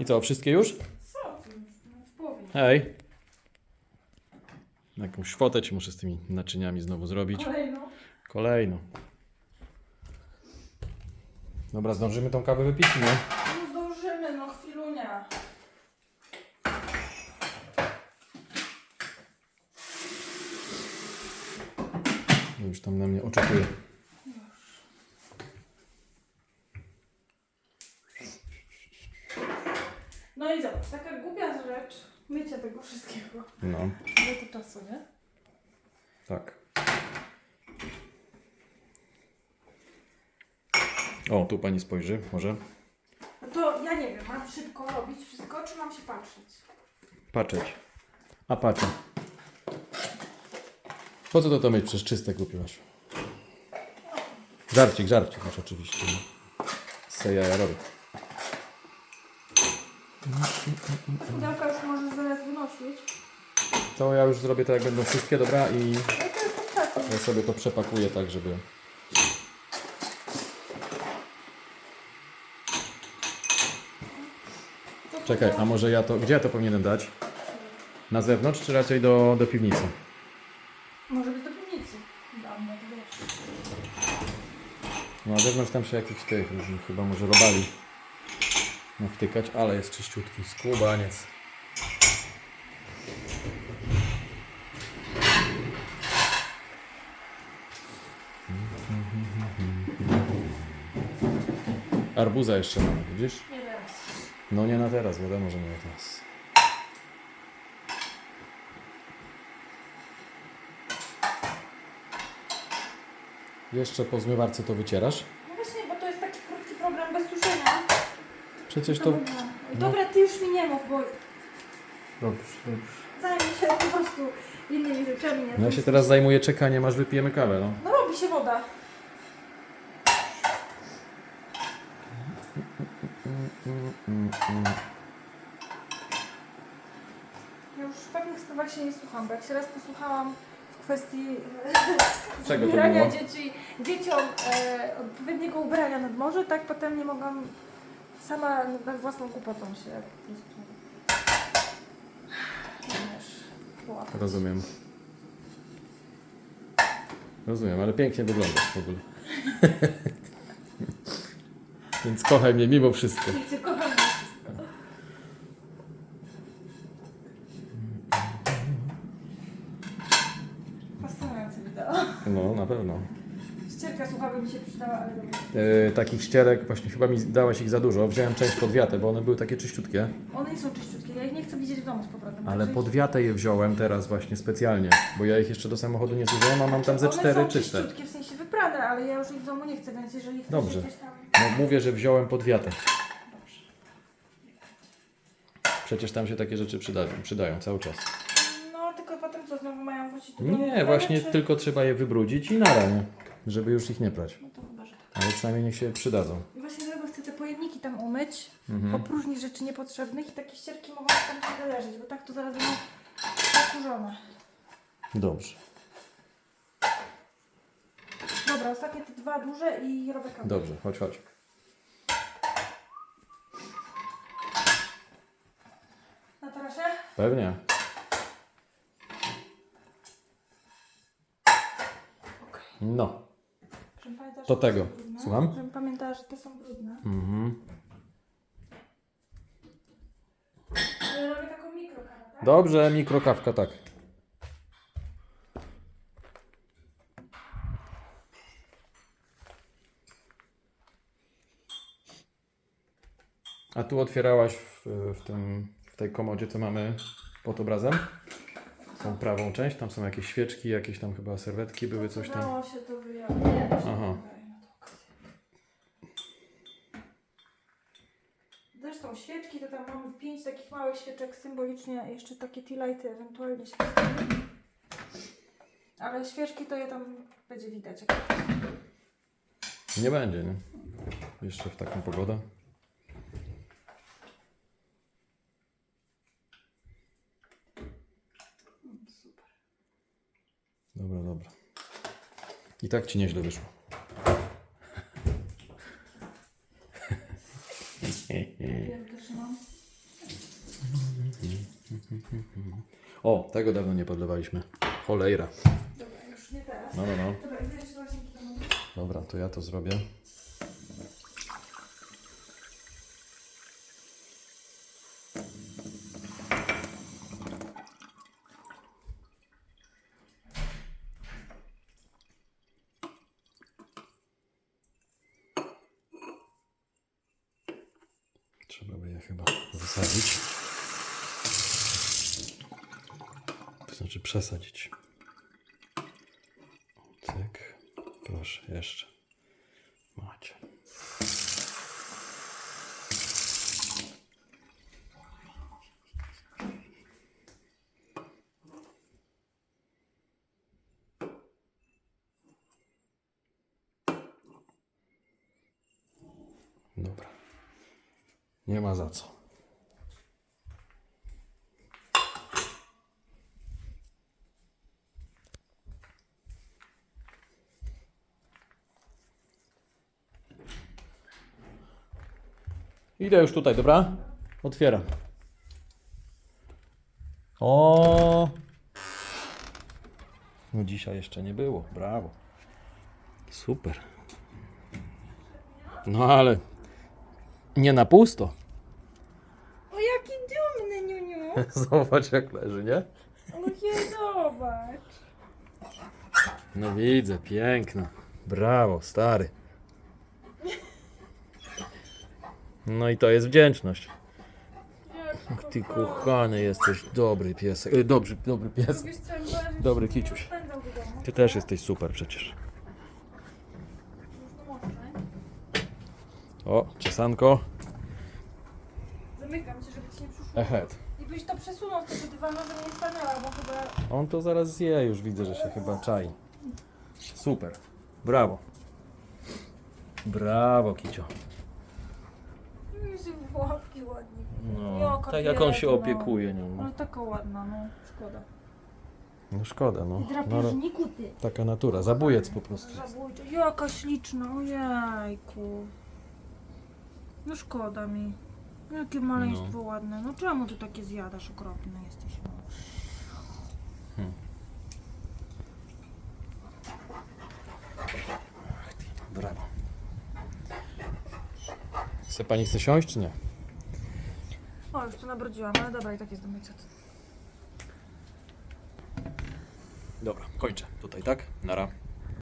I co, wszystkie już? Co? No, w połowie. Hej. Jakąś fotę ci muszę z tymi naczyniami znowu zrobić. Kolejną. Kolejną. Dobra, zdążymy tą kawę wypić, nie? No zdążymy, no chwilunia. Już tam na mnie oczekuje. No i zobacz, taka głupia rzecz. Mycie tego wszystkiego. No, Ile to czasu, nie? tak. O, tu pani spojrzy, może. No to ja nie wiem, mam szybko robić wszystko, czy mam się patrzeć? Patrzeć. A patrzę. Po co to to mieć? Przecież czyste kupiłaś. Żarcik, żarcik masz oczywiście. Se jaja robię. Pudełka już możesz zaraz wynosić. To ja już zrobię tak jak będą wszystkie, dobra? I to jest ostatnie. ja sobie to przepakuję tak, żeby... To Czekaj, a może ja to... Gdzie ja to powinienem dać? Na zewnątrz, czy raczej do, do piwnicy? Może być do piwnicy. Mnie, to wiesz. No, na zewnątrz tam się jakichś tych różnych chyba może robali nawtykać, ale jest czyściutki skubaniec. Arbuza jeszcze mamy, widzisz? Nie teraz. No nie na teraz, wiadomo, że nie na teraz. Jeszcze po zmywarce to wycierasz? No właśnie, bo to jest taki krótki program bez suszenia. Przecież to... Dobra. Dobra, ty już mi nie mów, bo Dobrze, dobrze. zajmie się po prostu innymi rzeczami. nie? No ja się teraz zajmuję czekaniem, aż wypijemy kawę, no. No robi się woda. Ja już w pewnych sprawach się nie słucham, bo jak się raz posłuchałam w kwestii Czego to było? dzieci, dzieciom e, odpowiedniego ubrania nad morze, tak potem nie mogłam sama nad własną głupotą się po prostu wiesz, połapać. Rozumiem. Rozumiem, ale pięknie wyglądasz w ogóle. Więc kochaj mnie mimo wszystko. Ja cię kocham za wszystko. Fascynujące wideo. No, na pewno. Ścierka słucha by mi się przydała, E, takich ścierek, właśnie chyba mi dałaś ich za dużo. Wziąłem część podwiate, bo one były takie czyściutkie. One są czyściutkie, ja ich nie chcę widzieć w domu z powrotem. Ale także podwiate je wziąłem teraz właśnie specjalnie, bo ja ich jeszcze do samochodu nie zużyłem, a mam tam ze One cztery są czyste. czyściutkie, w sensie wyprane, ale ja już ich w domu nie chcę, więc jeżeli chcesz Dobrze. gdzieś tam... No mówię, że wziąłem podwiate. Dobrze. Przecież tam się takie rzeczy przydają, przydają cały czas. No, tylko potem co, znowu mają wrócić do domu? Nie, właśnie czy... tylko trzeba je wybrudzić i na ranie, żeby już ich nie prać. Ale przynajmniej niech się przydadzą. I właśnie dlatego chcę te pojemniki tam umyć, Mhm. opróżnić rzeczy niepotrzebnych i takie ścierki mogą tam ciągle leżeć, bo tak to zaraz będą zakurzone. Dobrze. Dobra, ostatnie te dwa duże i robię kawę. Dobrze, chodź, chodź. Na tarasie? Pewnie. Okej. No. Że tego. brudne. Słucham? Żebym pamiętała, że te są brudne. Mhm. Ale robię taką mikrokawę, tak? Dobrze, mikrokawka, tak. A tu otwierałaś w, w, tym, w tej komodzie, co mamy pod obrazem? Tą prawą część, tam są jakieś świeczki, jakieś tam chyba serwetki były, coś tam. Się to wyjąć. To Aha. wydaje na tą okazję. Zresztą świeczki to tam mamy pięć takich małych świeczek symbolicznie, jeszcze takie lighty ewentualnie się dostanie. Ale świeczki to je tam będzie widać. Nie będzie, nie? Jeszcze w taką pogodę. Super. Dobra, dobra. I tak ci nieźle wyszło. O, tego dawno nie podlewaliśmy. Cholejra. Dobra, już nie teraz. No, no, no. Dobra, to ja to zrobię. Chyba wysadzić. To znaczy przesadzić. Cyk. Proszę, jeszcze. Macie. Dobra. Nie ma za co. Idę już tutaj, dobra? Otwieram. O! No dzisiaj jeszcze nie było. Brawo. Super. No ale nie na pusto. O, jaki dumny, Niuniu. Zobacz jak leży, nie? No nie, zobacz. No widzę, piękna. Brawo, stary. No i to jest wdzięczność. Jak Ty kochany jesteś, dobry piesek. E, Dobry, dobry pies. Wiesz co, Dobry kiciuś. domu. Ty też jesteś super przecież. Już to mocne. O, czesanko. Zamykam się, żeby ci nie przyszło. Ahead. I byś to przesunął z tego dywanu, żeby nie stanęła, bo chyba... On to zaraz zje, już widzę, że się chyba czai. Super. Brawo. Brawo, Kicio. Jezu, łapki ładnie. No, Jaka tak jak on się opiekuje nią. Ale taka ładna, no. Szkoda. No szkoda, no. no Drapieżniku ty. taka natura, zabójec po prostu. Zabójczo. Jaka śliczna, ojejku. No szkoda mi. Jakie maleństwo ładne. No czemu ty takie zjadasz? Okropny jesteś. No. Brawo. Chce pani chce siąść, czy nie? O, już to nabrodziłam, ale dobra, i tak jest do mycia. Dobra, kończę tutaj, tak? Nara.